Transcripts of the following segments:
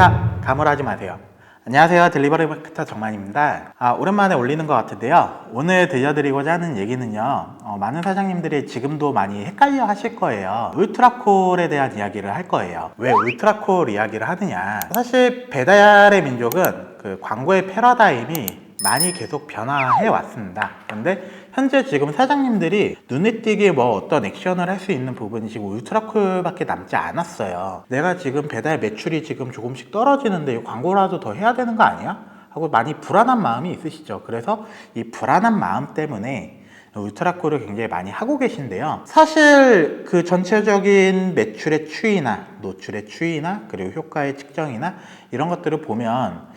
장사 가물하지 마세요. 안녕하세요. 딜리버리 마케터 정만입니다. 아, 오랜만에 올리는 것 같은데요. 오늘 들려드리고자 하는 얘기는요. 어, 많은 사장님들이 지금도 많이 헷갈려 하실 거예요. 울트라콜에 대한 이야기를 할 거예요. 왜 울트라콜 이야기를 하느냐. 사실 배달의 민족은 그 광고의 패러다임이 많이 계속 변화해 왔습니다. 그런데 현재 지금 사장님들이 눈에 띄게 뭐 어떤 액션을 할 수 있는 부분이 지금 울트라쿨밖에 남지 않았어요. 내가 지금 배달 매출이 지금 조금씩 떨어지는데 이 광고라도 더 해야 되는 거 아니야? 하고 많이 불안한 마음이 있으시죠. 그래서 이 불안한 마음 때문에 울트라콜을 굉장히 많이 하고 계신데요. 사실 그 전체적인 매출의 추이나 노출의 추이나 그리고 효과의 측정이나 이런 것들을 보면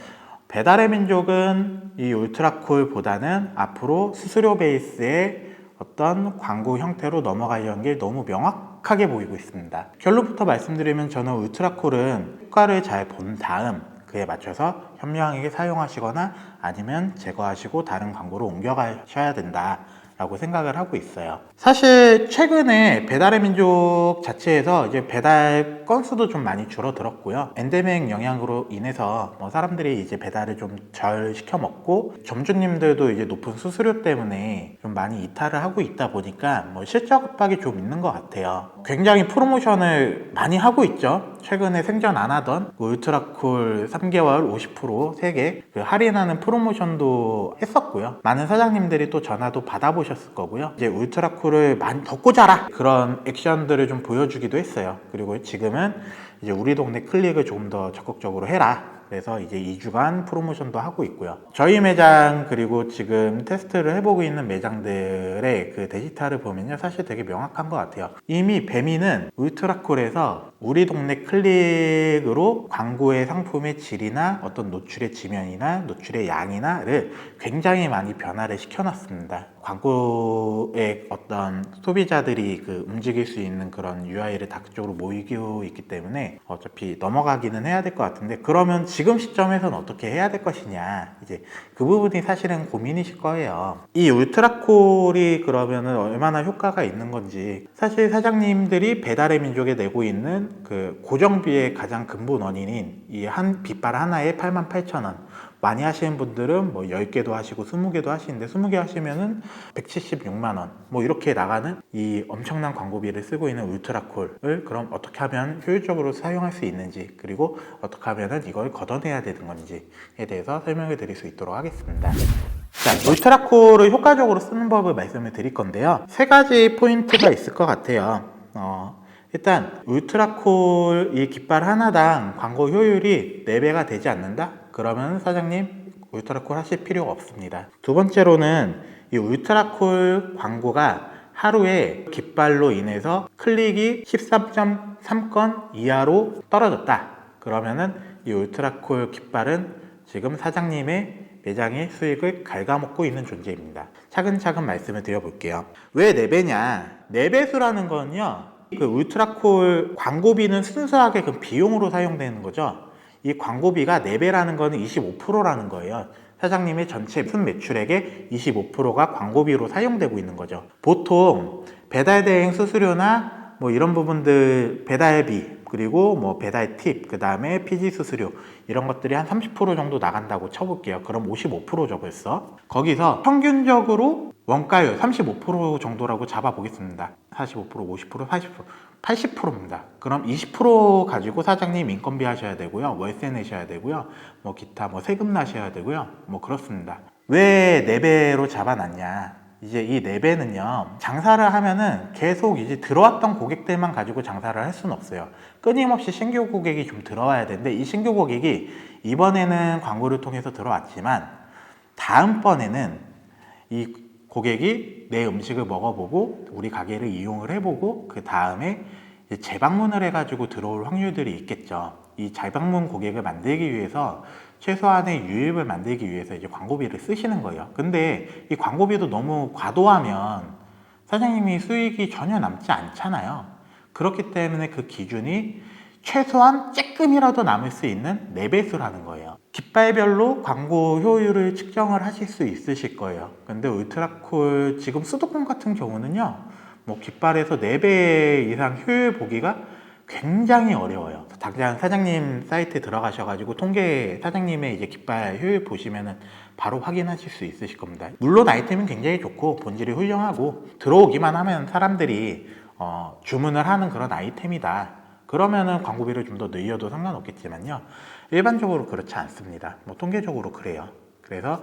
배달의 민족은 이 울트라콜보다는 앞으로 수수료 베이스의 어떤 광고 형태로 넘어가려는 게 너무 명확하게 보이고 있습니다. 결론부터 말씀드리면 저는 울트라콜은 효과를 잘 본 다음 그에 맞춰서 현명하게 사용하시거나 아니면 제거하시고 다른 광고로 옮겨가셔야 된다. 라고 생각을 하고 있어요. 사실 최근에 배달의 민족 자체에서 이제 배달 건수도 좀 많이 줄어들었고요. 엔데믹 영향으로 인해서 뭐 사람들이 이제 배달을 좀덜 시켜 먹고 점주님들도 이제 높은 수수료 때문에 좀 많이 이탈을 하고 있다 보니까 뭐 실적 압박이 좀 있는 것 같아요. 굉장히 프로모션을 많이 하고 있죠. 최근에 생전 안 하던 그 울트라쿨 3개월 50% 3개 그 할인하는 프로모션도 했었고요. 많은 사장님들이 또 전화도 받아보셨을 거고요. 이제 울트라쿨을 많이 더 꽂아라 그런 액션들을 좀 보여주기도 했어요. 그리고 지금은 이제 우리 동네 클릭을 조금 더 적극적으로 해라. 그래서 이제 2주간 프로모션도 하고 있고요. 저희 매장 그리고 지금 테스트를 해보고 있는 매장들의 그 데이터를 보면요. 사실 되게 명확한 것 같아요. 이미 배미는 울트라콜에서 우리 동네 클릭으로 광고의 상품의 질이나 어떤 노출의 지면이나 노출의 양이나를 굉장히 많이 변화를 시켜놨습니다. 광고의 어떤 소비자들이 그 움직일 수 있는 그런 UI를 다크쪽으로 모이고 있기 때문에 어차피 넘어가기는 해야 될 것 같은데 그러면 지금 시점에서는 어떻게 해야 될 것이냐 이제 그 부분이 사실은 고민이실 거예요. 이 울트라콜이 그러면은 얼마나 효과가 있는 건지 사실 사장님들이 배달의 민족에 내고 있는 그 고정비의 가장 근본 원인인 이 한 빗발 하나에 88,000원 많이 하시는 분들은 뭐 10개도 하시고 20개도 하시는데 20개 하시면은 176만 원. 뭐 이렇게 나가는 이 엄청난 광고비를 쓰고 있는 울트라콜을 그럼 어떻게 하면 효율적으로 사용할 수 있는지 그리고 어떻게 하면은 이걸 걷어내야 되는 건지에 대해서 설명을 드릴 수 있도록 하겠습니다. 자, 울트라콜을 효과적으로 쓰는 법을 말씀을 드릴 건데요. 세 가지 포인트가 있을 것 같아요. 어, 일단 울트라콜 이 깃발 하나당 광고 효율이 4배가 되지 않는다? 그러면 사장님 울트라콜 하실 필요가 없습니다. 두 번째로는 이 울트라콜 광고가 하루에 깃발로 인해서 클릭이 13.3건 이하로 떨어졌다. 그러면은 이 울트라콜 깃발은 지금 사장님의 매장의 수익을 갉아먹고 있는 존재입니다. 차근차근 말씀을 드려볼게요. 왜 4배냐? 4배수라는 건요. 그 울트라콜 광고비는 순수하게 그 비용으로 사용되는 거죠. 이 광고비가 4배라는 거는 25%라는 거예요. 사장님의 전체 순 매출액의 25%가 광고비로 사용되고 있는 거죠. 보통 배달 대행 수수료나 뭐 이런 부분들 배달비 그리고 뭐 배달 팁, 그 다음에 피지 수수료 이런 것들이 한 30% 정도 나간다고 쳐볼게요. 그럼 55%죠 벌써. 거기서 평균적으로 원가율 35% 정도라고 잡아보겠습니다. 45%, 50%, 40%, 80%입니다. 그럼 20% 가지고 사장님 인건비 하셔야 되고요. 월세 내셔야 되고요. 뭐 기타 뭐 세금 나셔야 되고요. 뭐 그렇습니다. 왜 4배로 잡아놨냐? 이제 이 4배는요, 장사를 하면은 계속 이제 들어왔던 고객들만 가지고 장사를 할 수는 없어요. 끊임없이 신규 고객이 좀 들어와야 되는데, 이 신규 고객이 이번에는 광고를 통해서 들어왔지만, 다음번에는 이 고객이 내 음식을 먹어보고, 우리 가게를 이용을 해보고, 그 다음에 재방문을 해가지고 들어올 확률들이 있겠죠. 이 재방문 고객을 만들기 위해서 최소한의 유입을 만들기 위해서 이제 광고비를 쓰시는 거예요. 근데 이 광고비도 너무 과도하면 사장님이 수익이 전혀 남지 않잖아요. 그렇기 때문에 그 기준이 최소한 조금이라도 남을 수 있는 4배수라는 거예요. 깃발별로 광고 효율을 측정을 하실 수 있으실 거예요. 근데 울트라콜 지금 수도권 같은 경우는요. 뭐 깃발에서 4배 이상 효율 보기가 굉장히 어려워요. 당장 사장님 사이트 들어가셔가지고 통계 사장님의 이제 깃발 효율 보시면은 바로 확인하실 수 있으실 겁니다. 물론 아이템은 굉장히 좋고 본질이 훌륭하고 들어오기만 하면 사람들이 어, 주문을 하는 그런 아이템이다. 그러면은 광고비를 좀 더 늘려도 상관없겠지만요. 일반적으로 그렇지 않습니다. 뭐 통계적으로 그래요. 그래서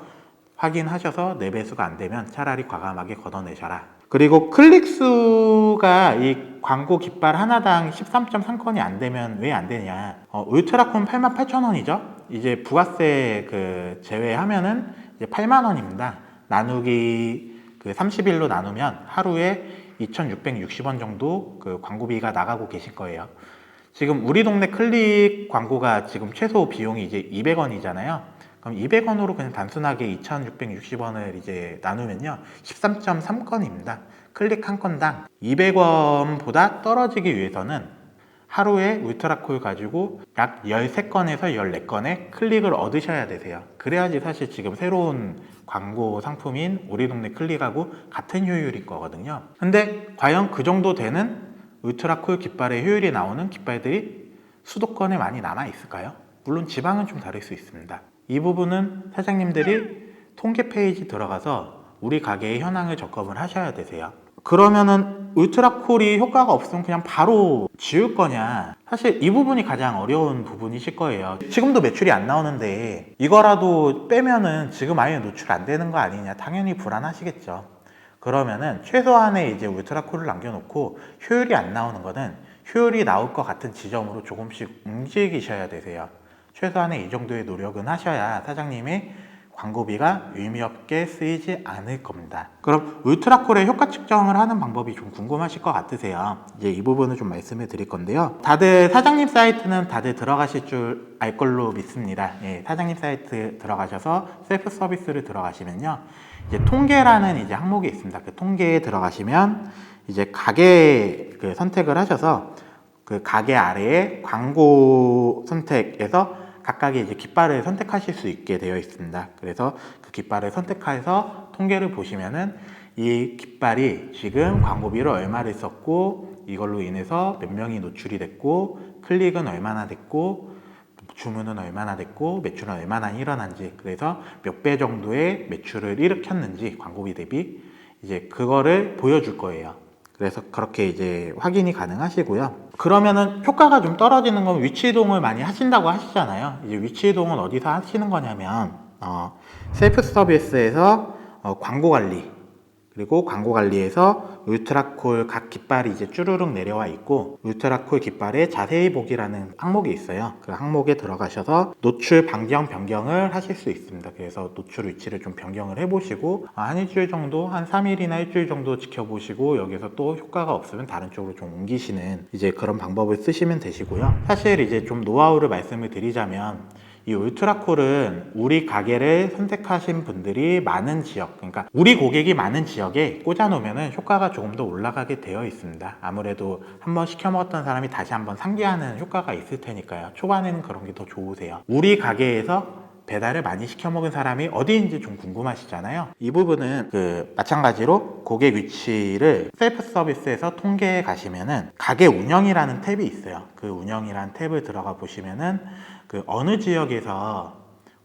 확인하셔서 내 배수가 안 되면 차라리 과감하게 걷어내셔라. 그리고 클릭 수가 이 광고 깃발 하나당 13.3건이 안 되면 왜 안 되냐? 어, 울트라콘 88,000원이죠. 이제 부가세 그 제외하면은 이제 8만 원입니다. 나누기 그 30일로 나누면 하루에 2,660원 정도 그 광고비가 나가고 계실 거예요. 지금 우리 동네 클릭 광고가 지금 최소 비용이 이제 200원이잖아요. 그럼 200원으로 그냥 단순하게 2,660원을 이제 나누면요. 13.3건입니다. 클릭 한 건당 200원보다 떨어지기 위해서는 하루에 울트라콜 가지고 약 13건에서 14건의 클릭을 얻으셔야 되세요. 그래야지 사실 지금 새로운 광고 상품인 우리 동네 클릭하고 같은 효율일 거거든요. 근데 과연 그 정도 되는 울트라콜 깃발의 효율이 나오는 깃발들이 수도권에 많이 남아 있을까요? 물론 지방은 좀 다를 수 있습니다. 이 부분은 사장님들이 통계 페이지 들어가서 우리 가게의 현황을 점검을 하셔야 되세요. 그러면은 울트라콜이 효과가 없으면 그냥 바로 지울 거냐? 사실 이 부분이 가장 어려운 부분이실 거예요. 지금도 매출이 안 나오는데 이거라도 빼면은 지금 아예 노출 안 되는 거 아니냐? 당연히 불안하시겠죠. 그러면은 최소한의 이제 울트라콜을 남겨놓고 효율이 안 나오는 거는 효율이 나올 것 같은 지점으로 조금씩 움직이셔야 되세요. 최소한의 이 정도의 노력은 하셔야 사장님의 광고비가 의미 없게 쓰이지 않을 겁니다. 그럼 울트라콜의 효과 측정을 하는 방법이 좀 궁금하실 것 같으세요. 이제 이 부분을 좀 말씀을 드릴 건데요. 다들 사장님 사이트는 다들 들어가실 줄 알 걸로 믿습니다. 예, 사장님 사이트 들어가셔서 셀프 서비스를 들어가시면요. 이제 통계라는 이제 항목이 있습니다. 그 통계에 들어가시면 이제 가게 그 선택을 하셔서 그 가게 아래에 광고 선택에서 각각의 이제 깃발을 선택하실 수 있게 되어 있습니다. 그래서 그 깃발을 선택해서 통계를 보시면은 이 깃발이 지금 광고비를 얼마를 썼고 이걸로 인해서 몇 명이 노출이 됐고 클릭은 얼마나 됐고 주문은 얼마나 됐고 매출은 얼마나 일어난지 그래서 몇 배 정도의 매출을 일으켰는지 광고비 대비 이제 그거를 보여줄 거예요. 그래서 그렇게 이제 확인이 가능하시고요. 그러면은 효과가 좀 떨어지는 건 위치 이동을 많이 하신다고 하시잖아요. 이제 위치 이동은 어디서 하시는 거냐면 어, 셀프 서비스에서 어, 광고 관리 그리고 광고 관리에서 울트라콜 각 깃발이 이제 쭈루룩 내려와 있고 울트라콜 깃발에 자세히 보기라는 항목이 있어요. 그 항목에 들어가셔서 노출 반경 변경을 하실 수 있습니다. 그래서 노출 위치를 좀 변경을 해보시고 아, 한 일주일 정도 한 3일이나 일주일 정도 지켜보시고 여기서 또 효과가 없으면 다른 쪽으로 좀 옮기시는 이제 그런 방법을 쓰시면 되시고요. 사실 이제 좀 노하우를 말씀을 드리자면 이 울트라콜은 우리 가게를 선택하신 분들이 많은 지역, 그러니까 우리 고객이 많은 지역에 꽂아놓으면 효과가 조금 더 올라가게 되어 있습니다. 아무래도 한번 시켜 먹었던 사람이 다시 한번 상기하는 효과가 있을 테니까요. 초반에는 그런 게 더 좋으세요. 우리 가게에서 배달을 많이 시켜 먹은 사람이 어디인지 좀 궁금하시잖아요. 이 부분은 그 마찬가지로 고객 위치를 셀프 서비스에서 통계에 가시면은 가게 운영이라는 탭이 있어요. 그 운영이라는 탭을 들어가 보시면은 그 어느 지역에서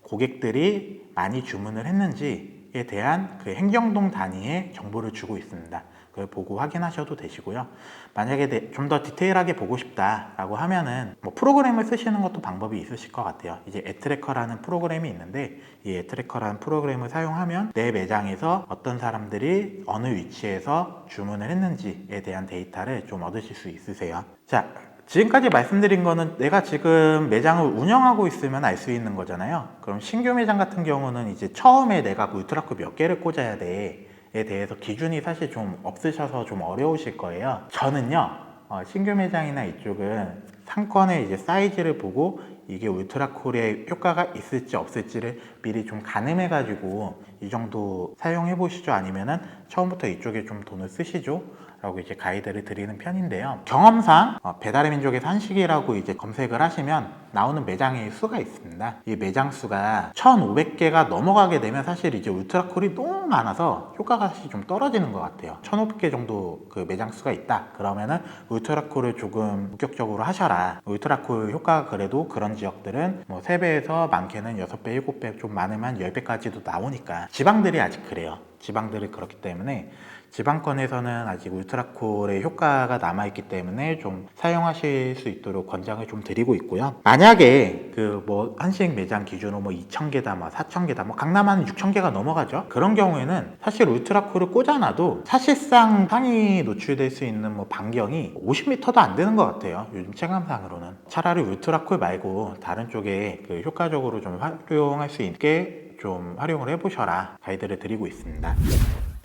고객들이 많이 주문을 했는지에 대한 그 행정동 단위의 정보를 주고 있습니다. 그걸 보고 확인하셔도 되시고요. 만약에 좀 더 디테일하게 보고 싶다라고 하면은 뭐 프로그램을 쓰시는 것도 방법이 있으실 것 같아요. 이제 애트래커라는 프로그램이 있는데 이 애트래커라는 프로그램을 사용하면 내 매장에서 어떤 사람들이 어느 위치에서 주문을 했는지에 대한 데이터를 좀 얻으실 수 있으세요. 자, 지금까지 말씀드린 거는 내가 지금 매장을 운영하고 있으면 알 수 있는 거잖아요. 그럼 신규 매장 같은 경우는 이제 처음에 내가 울트라크 몇 개를 꽂아야 돼. 에 대해서 기준이 사실 좀 없으셔서 좀 어려우실 거예요. 저는요, 어, 신규 매장이나 이쪽은 상권의 이제 사이즈를 보고 이게 울트라콜의 효과가 있을지 없을지를 미리 좀 가늠해 가지고 이 정도 사용해 보시죠. 아니면은 처음부터 이쪽에 좀 돈을 쓰시죠. 라고 이제 가이드를 드리는 편인데요. 경험상 어, 배달의 민족에서 한식이라고 이제 검색을 하시면 나오는 매장의 수가 있습니다. 이 매장 수가 1,500개가 넘어가게 되면 사실 이제 울트라콜이 너무 많아서 효과가 사실 좀 떨어지는 것 같아요. 1,500개 정도 그 매장 수가 있다. 그러면은 울트라콜을 조금 본격적으로 하셔라. 울트라콜 효과가 그래도 그런 지역들은 뭐 3배에서 많게는 6배, 7배, 좀 많으면 10배까지도 나오니까 지방들이 아직 그래요. 지방들이 그렇기 때문에 지방권에서는 아직 울트라콜의 효과가 남아있기 때문에 좀 사용하실 수 있도록 권장을 좀 드리고 있고요. 만약에 그 뭐 한식 매장 기준으로 뭐 2,000개다, 뭐 4,000개다, 뭐 강남은 6,000개가 넘어가죠. 그런 경우에는 사실 울트라콜을 꽂아놔도 사실상 상이 노출될 수 있는 뭐 반경이 50m도 안 되는 것 같아요. 요즘 체감상으로는. 차라리 울트라콜 말고 다른 쪽에 그 효과적으로 좀 활용할 수 있게 좀 활용을 해보셔라 가이드를 드리고 있습니다.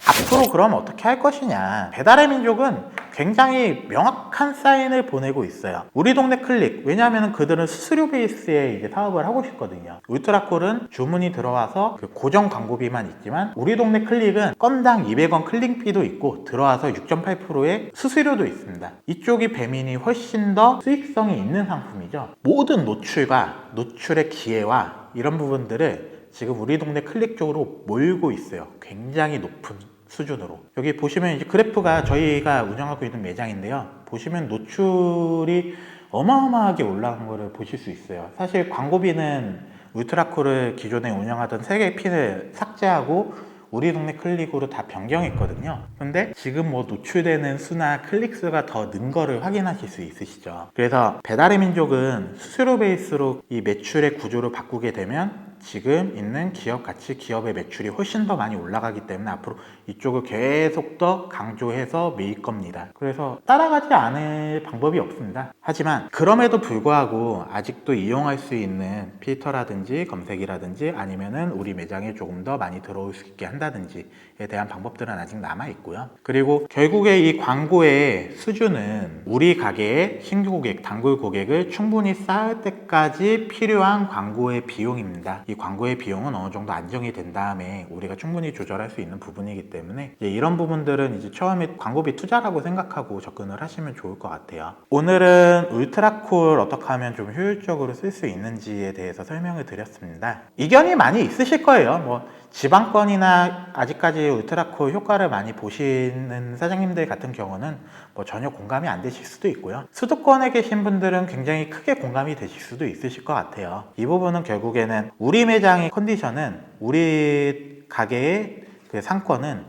앞으로 그럼 어떻게 할 것이냐. 배달의 민족은 굉장히 명확한 사인을 보내고 있어요. 우리 동네 클릭. 왜냐하면 그들은 수수료 베이스의 이제 사업을 하고 싶거든요. 울트라콜은 주문이 들어와서 그 고정 광고비만 있지만 우리 동네 클릭은 건당 200원 클릭비도 있고 들어와서 6.8%의 수수료도 있습니다. 이쪽이 배민이 훨씬 더 수익성이 있는 상품이죠. 모든 노출과 노출의 기회와 이런 부분들을 지금 우리 동네 클릭 쪽으로 몰고 있어요. 굉장히 높은 수준으로. 여기 보시면 이제 그래프가 저희가 운영하고 있는 매장인데요. 보시면 노출이 어마어마하게 올라간 거를 보실 수 있어요. 사실 광고비는 울트라콜을 기존에 운영하던 세 개의 핀을 삭제하고 우리 동네 클릭으로 다 변경했거든요. 근데 지금 뭐 노출되는 수나 클릭 수가 더 는 거를 확인하실 수 있으시죠. 그래서 배달의 민족은 수수료 베이스로 이 매출의 구조를 바꾸게 되면 지금 있는 기업 가치 기업의 매출이 훨씬 더 많이 올라가기 때문에 앞으로 이쪽을 계속 더 강조해서 메일 겁니다. 그래서 따라가지 않을 방법이 없습니다. 하지만 그럼에도 불구하고 아직도 이용할 수 있는 필터라든지 검색이라든지 아니면은 우리 매장에 조금 더 많이 들어올 수 있게 한다든지에 대한 방법들은 아직 남아 있고요. 그리고 결국에 이 광고의 수준은 우리 가게의 신규 고객, 단골 고객을 충분히 쌓을 때까지 필요한 광고의 비용입니다. 이 광고의 비용은 어느 정도 안정이 된 다음에 우리가 충분히 조절할 수 있는 부분이기 때문에 이런 부분들은 이제 처음에 광고비 투자라고 생각하고 접근을 하시면 좋을 것 같아요. 오늘은 울트라콜 어떻게 하면 좀 효율적으로 쓸 수 있는지에 대해서 설명을 드렸습니다. 이견이 많이 있으실 거예요. 뭐 지방권이나 아직까지 울트라콜 효과를 많이 보시는 사장님들 같은 경우는 뭐 전혀 공감이 안 되실 수도 있고요. 수도권에 계신 분들은 굉장히 크게 공감이 되실 수도 있으실 것 같아요. 이 부분은 결국에는 우리 매장의 컨디션은 우리 가게의 그 상권은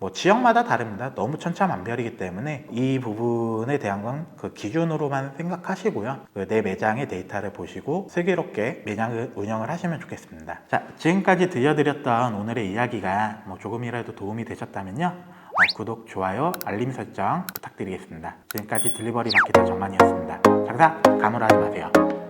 뭐 지역마다 다릅니다. 너무 천차만별이기 때문에 이 부분에 대한 건 그 기준으로만 생각하시고요. 그 내 매장의 데이터를 보시고 슬기롭게 매장을 운영을 하시면 좋겠습니다. 자, 지금까지 들려드렸던 오늘의 이야기가 뭐 조금이라도 도움이 되셨다면요. 어, 구독, 좋아요, 알림 설정 부탁드리겠습니다. 지금까지 딜리버리 마케터 정만이었습니다. 장사 가물하지 마세요.